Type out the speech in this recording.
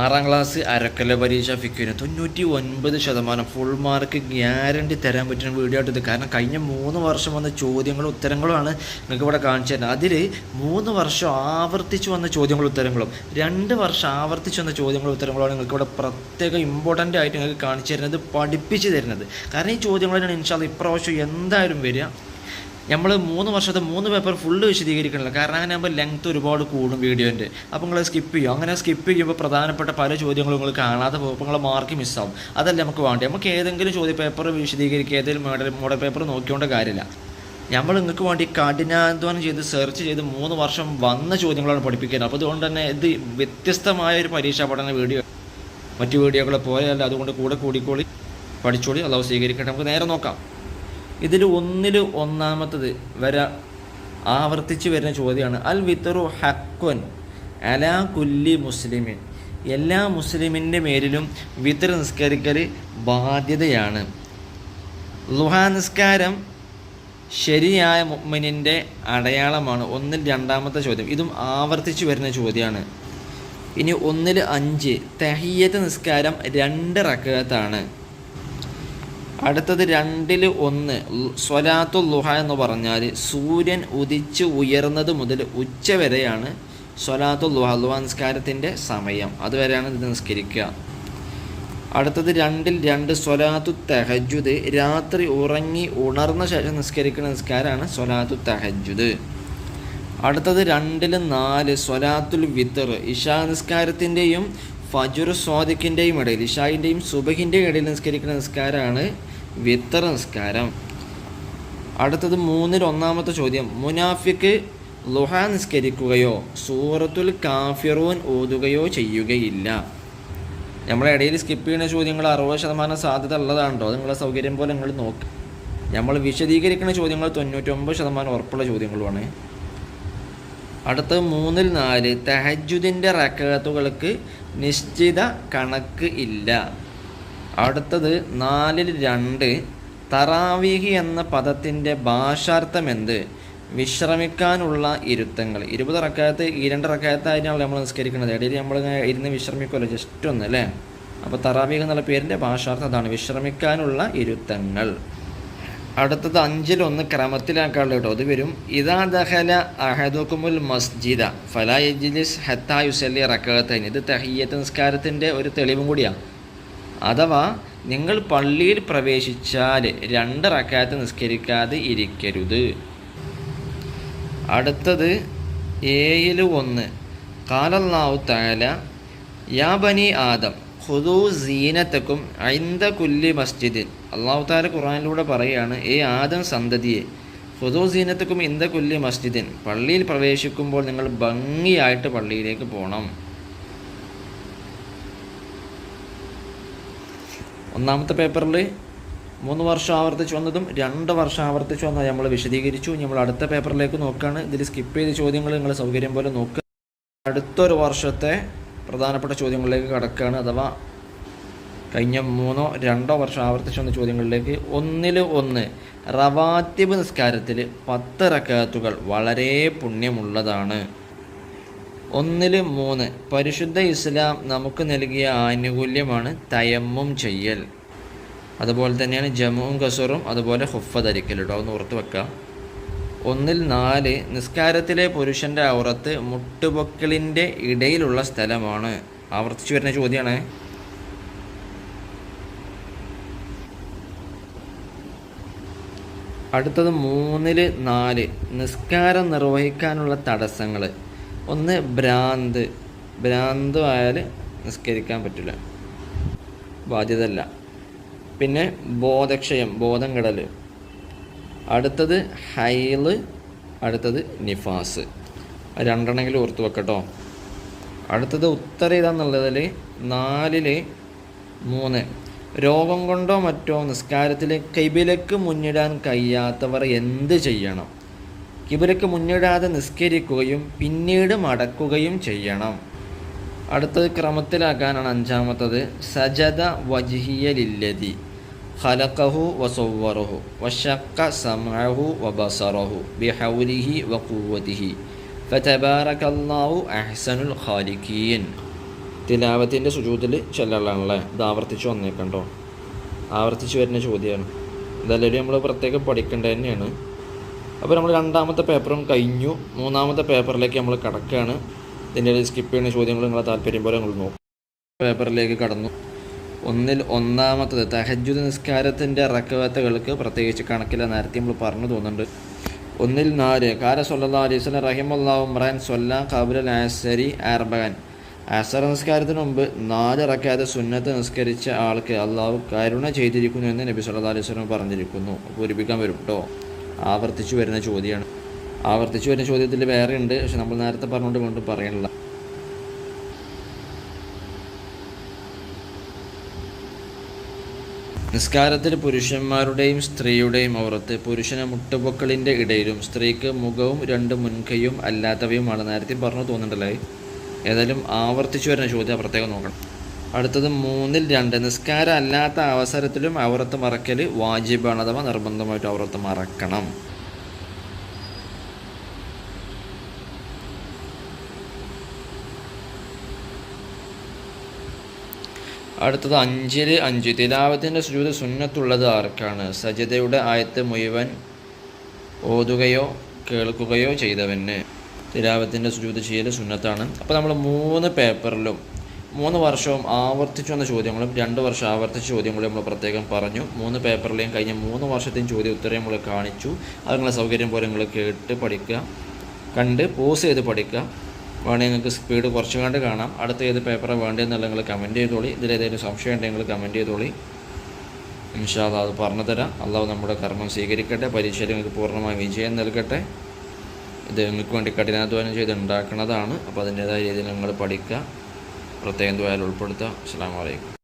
ആറാം ക്ലാസ് അരക്കല പരീക്ഷ ഫിക്കുവിന് തൊണ്ണൂറ്റി ഒൻപത് ശതമാനം ഫുൾ മാർക്ക് ഗ്യാരണ്ടി തരാൻ പറ്റുന്ന വീഡിയോ ആയിട്ട് കാരണം കഴിഞ്ഞ മൂന്ന് വർഷം വന്ന ചോദ്യങ്ങളും ഉത്തരങ്ങളുമാണ് നിങ്ങൾക്ക് ഇവിടെ കാണിച്ചു തരുന്നത്. അതിൽ മൂന്ന് വർഷം ആവർത്തിച്ച് വന്ന ചോദ്യങ്ങളും ഉത്തരങ്ങളും രണ്ട് വർഷം ആവർത്തിച്ച് വന്ന ചോദ്യങ്ങളും ഉത്തരങ്ങളുമാണ് നിങ്ങൾക്ക് ഇവിടെ പ്രത്യേക ഇമ്പോർട്ടന്റ് ആയിട്ട് നിങ്ങൾക്ക് കാണിച്ചു തരുന്നത് പഠിപ്പിച്ച് തരുന്നത്. കാരണം ഈ ചോദ്യങ്ങളാണ് ഇൻഷാൽ ഇപ്രാവശ്യം എന്തായാലും വരിക. നമ്മൾ മൂന്ന് വർഷത്തെ മൂന്ന് പേപ്പർ ഫുള്ള് വിശദീകരിക്കണില്ല. കാരണം അങ്ങനെ ആകുമ്പോൾ ലെങ്ത് ഒരുപാട് കൂടും വീഡിയോന്റെ അപ്പോൾ നിങ്ങൾ സ്കിപ്പ് ചെയ്യും? അങ്ങനെ സ്കിപ്പ് ചെയ്യുമ്പോൾ പ്രധാനപ്പെട്ട പല ചോദ്യങ്ങളും നിങ്ങൾ കാണാതെ പോകും. അപ്പോൾ മാർക്ക് മിസ്സാവും അതല്ല നമുക്ക് വേണ്ടത്? നമുക്ക് ഏതെങ്കിലും ചോദ്യ പേപ്പർ വിശദീകരിക്കുക ഏതെങ്കിലും മോഡൽ മോഡൽ പേപ്പർ നോക്കിയോണ്ട കാര്യമില്ല. നമ്മൾ നിങ്ങൾക്ക് വേണ്ടി കഠിനാധ്വാനം ചെയ്ത് സെർച്ച് ചെയ്ത് മൂന്ന് വർഷം വന്ന ചോദ്യങ്ങളാണ് പഠിപ്പിക്കുന്നത് അപ്പോൾ അതുകൊണ്ട് തന്നെ ഇത് വ്യത്യസ്തമായ ഒരു പരീക്ഷാ പഠന വീഡിയോ മറ്റു വീഡിയോകളെ പോലെയല്ല അതുകൊണ്ട് കൂടെ കൂടിക്കോളി. പഠിച്ചോളി. അള്ളാഹു സ്വീകരിക്കട്ടെ. നമുക്ക് നേരെ നോക്കാം. ഇതിൽ ഒന്നിൽ ഒന്നാമത്തത് വര ആവർത്തിച്ച് വരുന്ന ചോദ്യമാണ്. അൽ വിത്തറു ഹക്വൻ അലാ കുല്ലി മുസ്ലിമിൻ. എല്ലാ മുസ്ലിമിന്റെ മേലിലും വിത്തർ നിസ്കരിക്കൽ ബാധ്യതയാണ്. ലുഹാ നിസ്കാരം ശരിയായ മുമ്മിനിന്റെ അടയാളമാണ്. ഒന്നിൽ രണ്ടാമത്തെ ചോദ്യം. ഇതും ആവർത്തിച്ചു വരുന്ന ചോദ്യമാണ്. ഇനി ഒന്നിൽ അഞ്ച്. തഹിയത്ത് നിസ്കാരം രണ്ട് റക്കത്താണ്. അടുത്തത് രണ്ടിൽ ഒന്ന്. സ്വലാത്തു ലുഹ എന്ന് പറഞ്ഞാൽ സൂര്യൻ ഉദിച്ച് ഉയർന്നത് മുതൽ ഉച്ച വരെയാണ് സ്വലാത്തു ലുഹ ലുഹ നിസ്കാരത്തിന്റെ സമയം. അതുവരെയാണ് ഇത് നിസ്കരിക്കുക. അടുത്തത് രണ്ടിൽ രണ്ട് സ്വലാത്തു തെഹജുദ് രാത്രി ഉറങ്ങി ഉണർന്ന ശേഷം നിസ്കരിക്കുന്ന നിസ്കാരമാണ് സ്വലാത്തു തെഹജുദ് അടുത്തത് രണ്ടിൽ നാല് സ്വലാത്തുൽ വിത്തർ ഇഷാ നിസ്കാരത്തിന്റെയും ഫജുർ സ്വാദിഖിന്റെയും ഇടയിൽ ഇഷായിന്റെയും സുബഹിന്റെയും ഇടയിൽ നിസ്കരിക്കുന്ന നിസ്കാരമാണ് വിത്തർ നിസ്കാരം അടുത്തത് മൂന്നിൽ ഒന്നാമത്തെ ചോദ്യം. മുനാഫിക്ക് ലുഹ നിസ്കരിക്കുകയോ സൂറത്തുൽ കാഫിറൂൻ ഓതുകയോ ചെയ്യുകയില്ല. നമ്മളെ ഇടയിൽ സ്കിപ്പ് ചെയ്യുന്ന ചോദ്യങ്ങൾ അറുപത് ശതമാനം സാധ്യത ഉള്ളതാണ് കേട്ടോ നിങ്ങളെ സൗകര്യം പോലെ നിങ്ങൾ നോക്ക്. നമ്മൾ വിശദീകരിക്കുന്ന ചോദ്യങ്ങൾ തൊണ്ണൂറ്റൊമ്പത് ശതമാനം ഉറപ്പുള്ള ചോദ്യങ്ങളുമാണ്. അടുത്ത മൂന്നിൽ നാല് തെഹജുദിന്റെ റക്കത്തുകൾക്ക് നിശ്ചിത കണക്ക് ഇല്ല. അടുത്തത് നാലിൽ രണ്ട്. തറാവീഹി എന്ന പദത്തിന്റെ ഭാഷാർത്ഥം എന്ത് വിശ്രമിക്കാനുള്ള ഇരുത്തങ്ങൾ. ഇരുപത് റക്കായത്ത് ഈ രണ്ട് റക്കായത്തായിട്ടാണ് നമ്മൾ നിസ്കരിക്കുന്നത്. ഇടയിൽ നമ്മൾ ഇരുന്ന് വിശ്രമിക്കുമല്ലോ ജസ്റ്റ് ഒന്ന് അല്ലേ? അപ്പോൾ തറാവീഹ് എന്നുള്ള പേരിന്റെ ഭാഷാർത്ഥം അതാണ് വിശ്രമിക്കാനുള്ള ഇരുത്തങ്ങൾ. അടുത്തത് അഞ്ചിലൊന്ന് ക്രമത്തിലാക്കാനുള്ള കേട്ടോ. അത് വരും. ഇതാ ദഹല അഹദുക്കുമുൽ മസ്ജിദ ഫലാ ഹത്താ റക്കാത്തൈൻ റക്കത്തൈൻ. ഇത് തഹിയ്യത്ത് നിസ്കാരത്തിന്റെ ഒരു തെളിവും കൂടിയാണ് അഥവാ നിങ്ങൾ പള്ളിയിൽ പ്രവേശിച്ചാൽ രണ്ട് റക്കാത്ത് നിസ്കരിക്കാതെ ഇരിക്കരുത്. അടുത്തത് ഏഴിൽ ഒന്ന്. കാലല്ലാഹു താല യാ ബനി ആദം ഹുദു സീനത്തക്കും ഐന്ദ കുല്ലി മസ്ജിദിൻ. അള്ളാഹു താല ഖുറാനിലൂടെ പറയുകയാണ് ഏ ആദം സന്തതിയെ ഹുദു സീനത്തക്കും ഇന്ദ കുല്ലി മസ്ജിദിൻ പള്ളിയിൽ പ്രവേശിക്കുമ്പോൾ നിങ്ങൾ ഭംഗിയായിട്ട് പള്ളിയിലേക്ക് പോകണം ഒന്നാമത്തെ പേപ്പറിൽ മൂന്ന് വർഷം ആവർത്തിച്ച് വന്നതും രണ്ട് വർഷം ആവർത്തിച്ച് വന്നത് നമ്മൾ വിശദീകരിച്ചു. നമ്മൾ അടുത്ത പേപ്പറിലേക്ക് നോക്കുകയാണ് ഇതിൽ സ്കിപ്പ് ചെയ്ത ചോദ്യങ്ങൾ നിങ്ങൾ സൗകര്യം പോലെ നോക്കുക അടുത്തൊരു വർഷത്തെ പ്രധാനപ്പെട്ട ചോദ്യങ്ങളിലേക്ക് കടക്കുകയാണ് അഥവാ കഴിഞ്ഞ മൂന്നോ രണ്ടോ വർഷം ആവർത്തിച്ച് വന്ന ചോദ്യങ്ങളിലേക്ക് ഒന്നിൽ ഒന്ന്. റവാത്തിബ് നിസ്കാരത്തിൽ പത്ത് റക്കാത്തുകൾ വളരെ പുണ്യമുള്ളതാണ്. ഒന്നിൽ മൂന്ന്. പരിശുദ്ധ ഇസ്ലാം നമുക്ക് നൽകിയ ആനുകൂല്യമാണ് തയമ്മും ചെയ്യൽ. അതുപോലെ തന്നെയാണ് ജമ്മുവും കസറും അതുപോലെ ഹുഫ ധരിക്കൽ കേട്ടോ ഒന്ന് ഓർത്ത് വെക്കാം. ഒന്നിൽ നാല് നിസ്കാരത്തിലെ പുരുഷന്റെ ഔറത്ത് മുട്ടുപൊക്കിളിന്റെ ഇടയിലുള്ള സ്ഥലമാണ്. ആവർത്തിച്ചു വരുന്ന ചോദ്യമാണ് അടുത്തത് മൂന്നിൽ നാല് നിസ്കാരം നിർവഹിക്കാനുള്ള തടസ്സങ്ങൾ ഒന്ന് ഭ്രാന്ത്. ഭ്രാന്തും ആയാൽ നിസ്കരിക്കാൻ പറ്റില്ല ബാധ്യതല്ല പിന്നെ ബോധക്ഷയം ബോധം കെടൽ അടുത്തത് ഹൈൽ അടുത്തത് നിഫാസ്. രണ്ടെണ്ണെങ്കിലും ഓർത്ത് വെക്കട്ടോ. അടുത്തത് ഉത്തരം ഇതാന്നുള്ളതിൽ നാലിൽ മൂന്ന്. രോഗം കൊണ്ടോ മറ്റോ നിസ്കാരത്തിൽ കൈബിലക്ക് മുന്നിടാൻ കഴിയാത്തവർ എന്ത് ചെയ്യണം? കിബിലക്ക് മുന്നിടാതെ നിസ്കരിക്കുകയും പിന്നീട് മടക്കുകയും ചെയ്യണം. അടുത്തത് ക്രമത്തിലാക്കാനാണ് അഞ്ചാമത്തത്. സജദ വജിഹിയലില്ലതി ഖലഖഹു വസവ്വറഹു. വശക്ക സമഅഹു വബസറഹു. ബിഹൗലിഹി വഖുവതിഹി ഫതബാറകല്ലാഹു അഹ്സനുൽ ഖാലിഖീൻ. തിലാവത്തിന്റെ സുജൂതിൽ ചെല്ലാനുള്ളതാണല്ലേ ഇത് ആവർത്തിച്ച് വന്നേക്കണ്ടോ? ആവർത്തിച്ച് വരുന്ന ചോദ്യമാണ് ഇതെല്ലാവരും നമ്മൾ പ്രത്യേകം പഠിക്കേണ്ടത് തന്നെയാണ്. അപ്പോൾ നമ്മൾ രണ്ടാമത്തെ പേപ്പറും കഴിഞ്ഞു. മൂന്നാമത്തെ പേപ്പറിലേക്ക് നമ്മൾ കടക്കുകയാണ്. ഇതിന്റെ സ്കിപ്പ് ചെയ്യുന്ന ചോദ്യങ്ങൾ നിങ്ങളെ താല്പര്യം പോലെ നിങ്ങൾ നോക്കും. പേപ്പറിലേക്ക് കടന്നു. ഒന്നിൽ ഒന്നാമത്തത് തഹജുദ് നിസ്കാരത്തിന്റെ റക്കവത്തകൾക്ക് പ്രത്യേകിച്ച് കണക്കില്ല നേരത്തെ നമ്മൾ പറഞ്ഞു തോന്നുന്നുണ്ട്. ഒന്നിൽ നാല് കാര സൊല്ലാ അലൈസ് റഹിമുല്ലാ ഉമ്രാൻ സൊല്ലാ കബുൽ ആസരി അർബൻ അസർ നിസ്കാരത്തിന് മുമ്പ് നാല് റക്കാതെ സുന്നത്ത് നിസ്കരിച്ച ആൾക്ക് അള്ളാഹു കരുണ ചെയ്തിരിക്കുന്നു എന്ന് നബി സല്ലാ അലൈഹി സ്വലം പറഞ്ഞിരിക്കുന്നു. പൂരിപ്പിക്കാൻ വരും കേട്ടോ ആവർത്തിച്ചു വരുന്ന ചോദ്യമാണ്. ആവർത്തിച്ചു വരുന്ന ചോദ്യത്തിൽ വേറെ ഉണ്ട് പക്ഷെ നമ്മൾ നേരത്തെ പറഞ്ഞുകൊണ്ട് വീണ്ടും പറയണില്ല നിസ്കാരത്തിൽ പുരുഷന്മാരുടെയും സ്ത്രീയുടെയും ഔറത്ത് പുരുഷന് മുട്ടുപൊക്കളിന്റെ ഇടയിലും സ്ത്രീക്ക് മുഖവും രണ്ട് മുൻകൈയും അല്ലാത്തവയുമാണ്. നേരത്തെ പറഞ്ഞു തോന്നുന്നുണ്ടല്ലേ? ഏതായാലും ആവർത്തിച്ചു വരുന്ന ചോദ്യം പ്രത്യേകം നോക്കണം. അടുത്തത് മൂന്നിൽ രണ്ട്. നിസ്കാരം അല്ലാത്ത അവസരത്തിലും അവർത്ത് മറക്കൽ വാജിബാണ് അഥവാ നിർബന്ധമായിട്ട് അവർത്ത് മറക്കണം. അടുത്തത് അഞ്ചിൽ അഞ്ച്. തിലാവത്തിന്റെ സുജൂത് സുന്നത്തുള്ളത് ആർക്കാണ്? സജിതയുടെ ആയത്ത് മുഴുവൻ ഓതുകയോ കേൾക്കുകയോ ചെയ്തവന്. തിലാവത്തിന്റെ സുജൂത് ചെയ്യൽ സുന്നത്താണ്. അപ്പോൾ നമ്മൾ മൂന്ന് പേപ്പറിലും മൂന്ന് വർഷവും ആവർത്തിച്ചു വന്ന ചോദ്യങ്ങളും രണ്ട് വർഷം ആവർത്തിച്ച ചോദ്യങ്ങളും നമ്മൾ പ്രത്യേകം പറഞ്ഞു. മൂന്ന് പേപ്പറിലെയും കഴിഞ്ഞ മൂന്ന് വർഷത്തെയും ചോദ്യ ഉത്തരം നമ്മൾ കാണിച്ചു. അത് നിങ്ങളെ സൗകര്യം പോലെ നിങ്ങൾ കേട്ട് പഠിക്കുക. കണ്ട് പോസ് ചെയ്ത് പഠിക്കുക. വേണമെങ്കിൽ നിങ്ങൾക്ക് സ്പീഡ് കുറച്ച് കണ്ട് കാണാം. അടുത്ത ഏത് പേപ്പറാണ് വേണ്ടതെന്നുള്ള നിങ്ങൾ കമന്റ് ചെയ്തോളി. ഇതിലേതെങ്കിലും സംശയം ഉണ്ടെങ്കിൽ നിങ്ങൾ കമന്റ് ചെയ്തോളി. ഇൻഷാല്ല അത് പറഞ്ഞു തരാം. അള്ളാഹു നമ്മുടെ കർമ്മം സ്വീകരിക്കട്ടെ പരീക്ഷയിൽ നിങ്ങൾക്ക് പൂർണമായി വിജയം നൽകട്ടെ. ഇത് നിങ്ങൾക്ക് വേണ്ടി കഠിനാധ്വാനം ചെയ്ത് ഉണ്ടാക്കുന്നതാണ്. അപ്പോൾ അതിന്റേതായ രീതിയിൽ നിങ്ങൾ പഠിക്കുക. പ്രത്യേകം ദ്വാരം ഉൾപ്പെടുത്തുക അസ്സാം വലൈക്കും